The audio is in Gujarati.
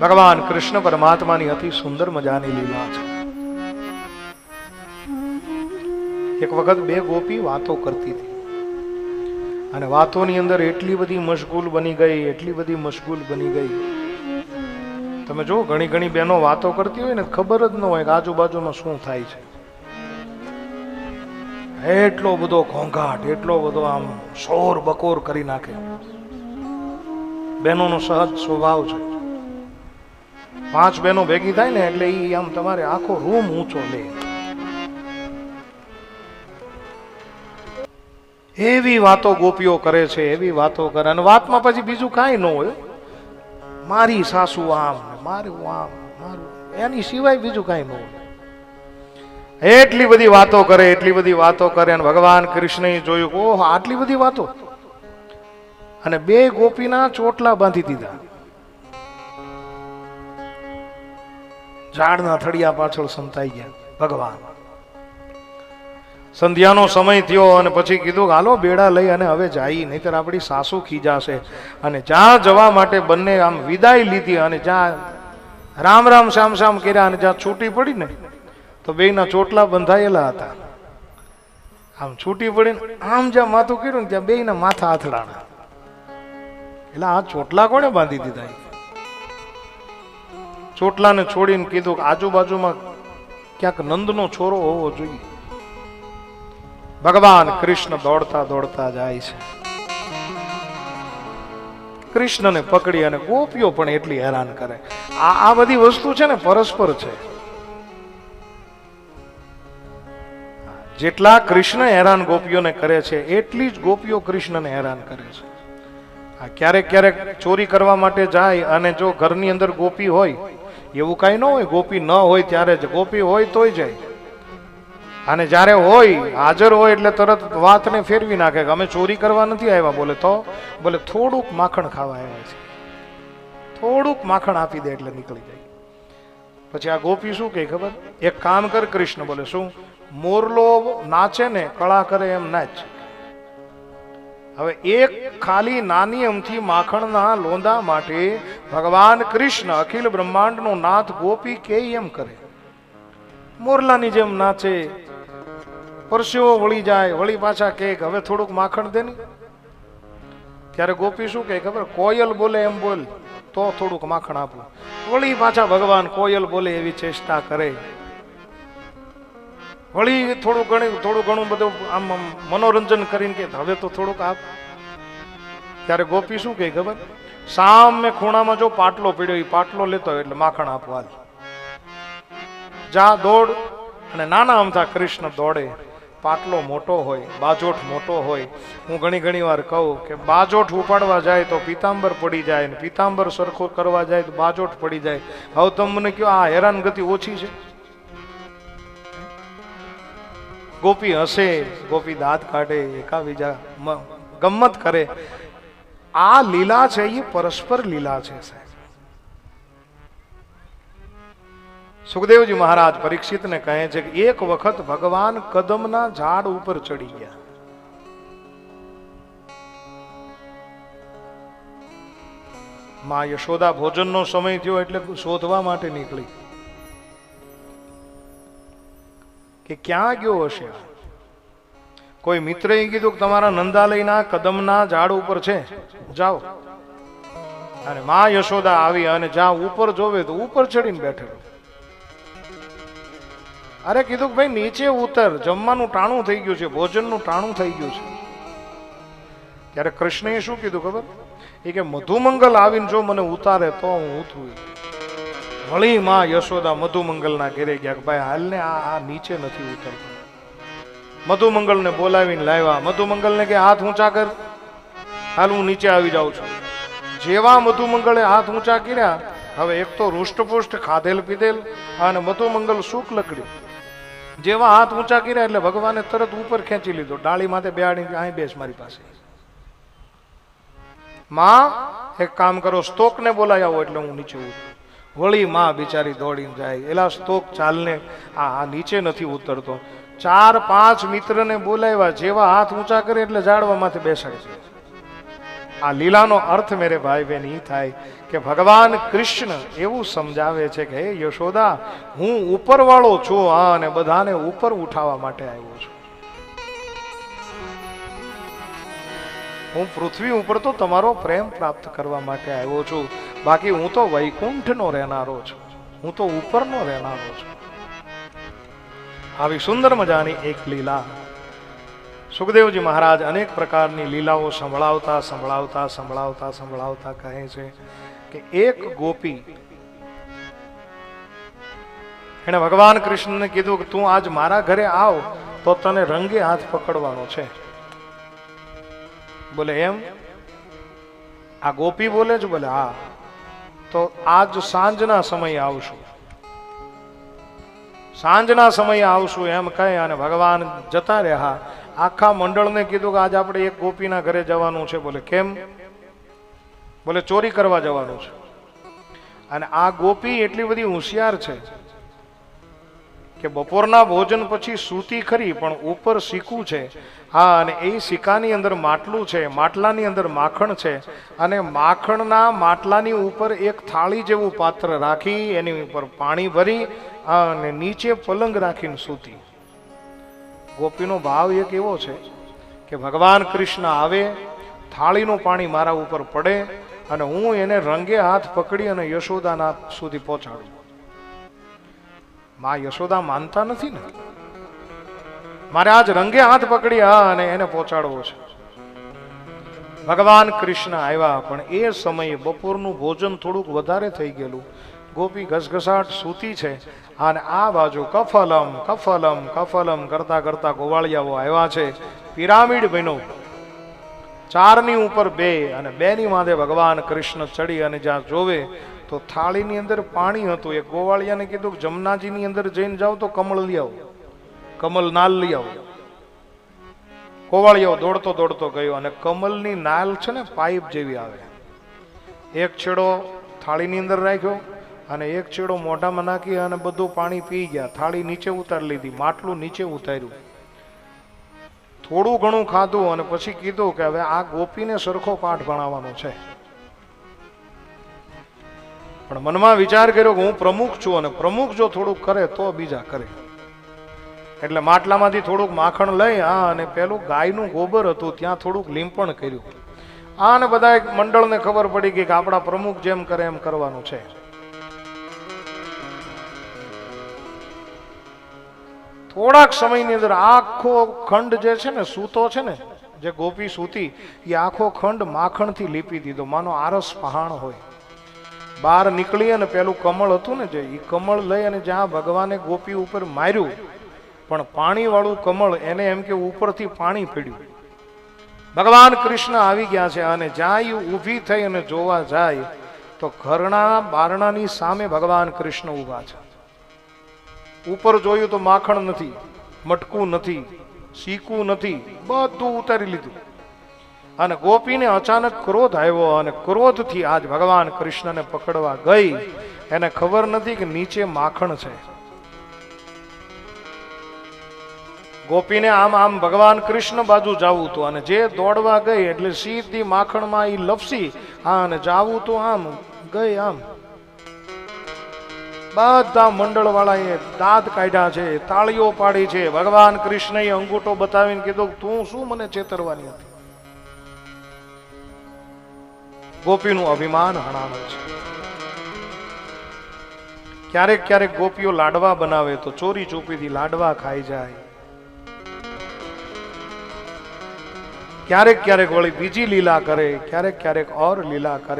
ભગવાન કૃષ્ણ પરમાત્માની અતિ સુંદર મજાની લીલા છે. એક વખત બે ગોપી વાતો કરતી હતી. અને વાતોની અંદર એટલી બધી મશગુલ બની ગઈ, એટલી બધી મશગુલ બની ગઈ. તમે જો, ઘણી ઘણી બહેનો વાતો કરતી હોય ને, ખબર જ ન હોય કે આજુબાજુમાં શું થાય છે. એટલો બધો ઘોંઘાટ, એટલો બધો આમ શોર બકોર કરી નાખે. બહેનોનો સહજ સ્વભાવ છે. પાંચ બહેનો ભેગી થાય ને એટલે એ આમ તમારે આખો રૂમ ઊંચો લે. એવી વાતો ગોપીઓ કરે છે, એવી વાતો કરે. અને વાતમાં પછી બીજું કાંઈ ન હોય. મારી સાસુ આમ મારું આમ મારું એની સિવાય બીજું કાંઈ ન હોય. એટલી બધી વાતો કરે, એટલી બધી વાતો કરે અને ભગવાન કૃષ્ણએ જોયું ઓહ, આટલી બધી વાતો. અને બે ગોપીના ચોટલા બાંધી દીધા. ઝાડના થડિયા પાછળ સંતાઈ ગયા. ભગવાન. સંધ્યાનો સમય થયો અને પછી કીધું હાલો, બેડા લઈ અને હવે જાય. નહીતર આપણી સાસુ ખીજાશે. અને જ્યાં જવા માટે બંને આમ વિદાય લીધી અને જ્યાં રામ રામ શ્યામ શ્યામ કર્યા અને જ્યાં છૂટી પડી ને, તો બેયના ચોટલા બંધાયેલા હતા. આમ છૂટી પડીને આમ જ્યાં માથું કર્યું ને, ત્યાં બેના માથા આથડાણા. એટલે આ ચોટલા કોણે બાંધી દીધા? ચોટલાને છોડીને કીધું કે આજુબાજુમાં ક્યાંક નંદનો છોરો હોવો જોઈએ. ભગવાન કૃષ્ણ દોડતા દોડતા જાય છે. કૃષ્ણને પકડી અને ગોપીઓ પણ એટલી હેરાન કરે. આ આ બધી વસ્તુ છે ને પરસ્પર છે. જેટલા કૃષ્ણ હેરાન ગોપીઓને કરે છે, એટલી જ ગોપીઓ કૃષ્ણને હેરાન કરે છે. આ ક્યારેક ક્યારેક ચોરી કરવા માટે જાય અને જો ઘરની અંદર ગોપી હોય એવું કાંઈ ન હોય, ગોપી ન હોય ત્યારે જ, ગોપી હોય તોય જાય. અને જ્યારે હોય, હાજર હોય એટલે તરત વાતને ફેરવી નાખે કે અમે ચોરી કરવા નથી આવ્યા, બોલે તો? બોલે, થોડુંક માખણ ખાવા આવ્યા છે. થોડુંક માખણ આપી દે એટલે નીકળી જાય. પછી આ ગોપી શું કહે ખબર? એક કામ કર, કૃષ્ણ બોલે, શું? મોરલો નાચે ને, કળા કરે એમ નાચ. હવે એક ખાલી નાની અમથી માખણના લોંદા માટે ભગવાન કૃષ્ણ અખિલ બ્રહ્માંડનો નાથ ગોપી કે એમ કરે? મોરલાની જેમ નાચે પરસેવો વળી જાય, વળી પાછા કે હવે થોડુંક માખણ દે ત્યારે ગોપી શું કહે? ખબર? કોયલ બોલે એમ બોલ, તો થોડુંક માખણ આપું. વળી પાછા ભગવાન કોયલ બોલે એવી ચેષ્ટા કરે. વળી થોડું ઘણું થોડું ઘણું બધું આમ મનોરંજન કરીને કે હવે તો થોડુંક આપ ત્યારે ગોપી શું કહે ખબર? સામે ખૂણામાં જો પાટલો પીડ્યો એ પાટલો લેતો એટલે માખણ આપવા જા, દોડ. અને નાના અમથા કૃષ્ણ દોડે. પાટલો મોટો હોય, બાજોઠ મોટો હોય. હું ઘણી ઘણી વાર કહું કે બાજોઠ ઉપાડવા જાય તો પીતાંબર પડી જાય ને પીતાંબર સરખો કરવા જાય તો બાજોઠ પડી જાય. હવે તમને મને કહો આ હેરાનગતિ ઓછી છે. ગોપી હસે ગોપી દાંત કાઢે એકા બીજા ગમ્મત કરે. આ લીલા છે, એ પરસ્પર લીલા છે સુખદેવજી મહારાજ પરીક્ષિતને કહે છે કે એક વખત ભગવાન કદમના ઝાડ ઉપર ચડી ગયા. માં યશોદા ભોજનનો સમય થયો એટલે શોધવા માટે નીકળી. કે ક્યાં ગયો હશે? કોઈ કોઈ મિત્રએ કીધું કે તમારા નંદાલયના કદમના ઝાડ ઉપર છે. જાઓ. અને મા યશોદા આવી અને જ્યાં ઉપર જોવે તો ઉપર ચડીને બેઠેલો. અરે કીધું કે ભાઈ નીચે ઉતર. જમવાનું ટાણું થઈ ગયું છે. ભોજનનું ટાણું થઈ ગયું છે. ત્યારે કૃષ્ણએ શું કીધું ખબર? એ કે મધુમંગલ આવીને જો મને ઉતારે તો હું ઉતરું. વળી માં યશોદા મધુમંગલના ઘેરે ગયા ભાઈ, હાલને આ આ નીચે નથી ઉતરતો. મધુમંગલને બોલાવીને લાવ્યા. મધુમંગલને કે, હાથ ઊંચા કર. હાલ હું નીચે આવી જાઉં છું. જેવા મધુમંગલે હાથ ઊંચા કર્યા, હવે એક તો રૂષ્ટપુષ્ટ ખાધેલ પીધેલ અને મધુમંગલ સુખ લકડ્યું. જેવા હાથ ઊંચા કર્યા એટલે ભગવાને તરત ઉપર ખેંચી લીધો. ડાળી માથે બેહાડી અહીં બેસ મારી પાસે. માં, એક કામ કરો. સ્તોકને બોલાવી આવો એટલે હું નીચે ઉતરું. વળી માં બિચારી દોડીને જાય. એલા સ્તોક ચાલને આ નીચે નથી ઉતરતો. ચાર પાંચ મિત્રને બોલાવ્યા. જેવા હાથ ઊંચા કરે એટલે ઝાડવામાંથી માથે બેસાડી છે. આ લીલાનો અર્થ મેરે ભાઈ બહેન ઈ થાય કે ભગવાન કૃષ્ણ એવું સમજાવે છે કે, હે યશોદા, હું ઉપરવાળો છું આ અને બધાને ઉપર ઉઠાવવા માટે આવ્યો છું. હું પૃથ્વી ઉપર તો તમારો પ્રેમ પ્રાપ્ત કરવા માટે આવ્યો છું. બાકી હું તો વૈકુંઠનો રહેનારો છું. હું તો ઉપરનો રહેનારો છું. આવી સુંદર મજાની એક લીલા. સુખદેવજી મહારાજ અનેક પ્રકારની લીલાઓ સંભળાવતા સંભળાવતા સંભળાવતા સંભળાવતા કહે છે કે એક ગોપી એણે ભગવાન કૃષ્ણને કીધું કે તું આજ મારા ઘરે આવ તો તને રંગે હાથ પકડવાનો છે. બોલે, એમ? આ ગોપી બોલે છે? બોલે, હા. તો આજ સાંજના સમયે આવશું. સાંજના સમયે આવશું એમ કહે અને ભગવાન જતા રહ્યા. આખા મંડળને કીધું કે આજે આપણે એક ગોપીના ઘરે જવાનું છે. બોલે, કેમ? બોલે, ચોરી કરવા જવાનું છે. અને આ ગોપી એટલી બધી હોશિયાર છે. કે બપોરના ભોજન પછી સૂતી ખરી, પણ ઉપર સિક્કું છે. હા, અને એ સિક્કાની અંદર માટલું છે, માટલાની અંદર માખણ છે, અને માખણના માટલાની ઉપર એક થાળી જેવું પાત્ર રાખી, એની ઉપર પાણી ભરી અને નીચે પલંગ રાખીને સૂતી. ગોપીનો ભાવ એક એવો છે કે ભગવાન કૃષ્ણ આવે, થાળીનું પાણી મારા ઉપર પડે, અને હું એને રંગે હાથ પકડી અને યશોદાના સુધી પહોંચાડું. માં યશોદા માનતા નથી ને? મારે આજ રંગે હાથ પકડી હા અને એને પહોંચાડવો છે. ભગવાન કૃષ્ણ આવ્યા, પણ એ સમયે બપોરનું ભોજન થોડુંક વધારે થઈ ગયેલું. ગોપી ઘસઘસાટ સૂતી છે અને આ બાજુ કફલમ કફલમ કફલમ કરતા કરતા ગોવાળિયાઓ આવ્યા છે. પિરામિડ બન્યો ચારની ઉપર બે અને બેની માથે ભગવાન કૃષ્ણ ચડી અને જ્યાં જોવે તો થાળીની અંદર પાણી હતું. એ ગોવાળિયાને કીધું કે જમનાજીની અંદર જઈને જાઓ તો કમળ લઈ આવો. કમલ નાલ લઈ આવો. ગોવાળિયો દોડતો દોડતો ગયો અને કમલની નાલ છે ને પાઇપ જેવી આવે. એક છેડો થાળીની અંદર રાખ્યો અને એક છેડો મોઢામાં નાખી અને બધું પાણી પી ગયા. થાળી નીચે ઉતારી લીધી, માટલું નીચે ઉતાર્યું. થોડું ઘણું ખાધું અને પછી કીધું કે હવે આ ગોપીને સરખો પાઠ ભણાવવાનો છે. પણ મનમાં વિચાર કર્યો કે હું પ્રમુખ છું અને પ્રમુખ જો થોડુંક કરે તો બીજા કરે. એટલે માટલામાંથી થોડુંક માખણ લઈ આ અને પેલું ગાયનું ગોબર હતું, ત્યાં થોડુંક લીંપણ કર્યું. આ અને બધા મંડળને ખબર પડી કે આપણા પ્રમુખ જેમ કરે એમ કરવાનું છે. થોડાક સમયની અંદર આખો ખંડ જે છે ને, સૂતો છે ને, જે ગોપી સૂતી, એ આખો ખંડ માખણથી લીપી દીધો. માનો આરસ પહાણ હોય. બહાર નીકળી અને પેલું કમળ હતું ને જે એ કમળ લઈ અને જ્યાં ભગવાને ગોપી ઉપર માર્યું, પણ પાણી વાળું કમળ એને એમ કે ઉપરથી પાણી પીડ્યું. ભગવાન કૃષ્ણ આવી ગયા છે અને જ્યાં ઊભી થઈ અને જોવા જાય, તો ઘરના બારણાની સામે ભગવાન કૃષ્ણ ઊભા છે. ઉપર જોયું તો માખણ નથી, મટકું નથી સીકું નથી, બધું ઉતારી લીધું. અને ગોપીને અચાનક ક્રોધ આવ્યો અને ક્રોધથી આજ ભગવાન કૃષ્ણને પકડવા ગઈ. એને ખબર નથી કે નીચે માખણ છે. ગોપીને આમ આમ ભગવાન કૃષ્ણ બાજુ જાવું હતું અને જે દોડવા ગઈ એટલે સીધી માખણમાં એ લપસી. હા, અને જાવું તો આમ, ગઈ આમ. બધા મંડળ વાળાએ દાંત કાઢ્યા છે, તાળીઓ પાડી છે. ભગવાન કૃષ્ણએ અંગૂઠો બતાવીને કીધું, તું શું મને છેતરવાની હતી? ગોપીનું અભિમાન હણાણું છે. ક્યારેક ક્યારેક ગોપીઓ લાડવા બનાવે તો ચોરી ચોપીથી લાડવા ખાઈ જાય. ક્યારેક ક્યારેક વળી બીજી લીલા કરે, ક્યારેક ક્યારેક ઓર લીલા કરે.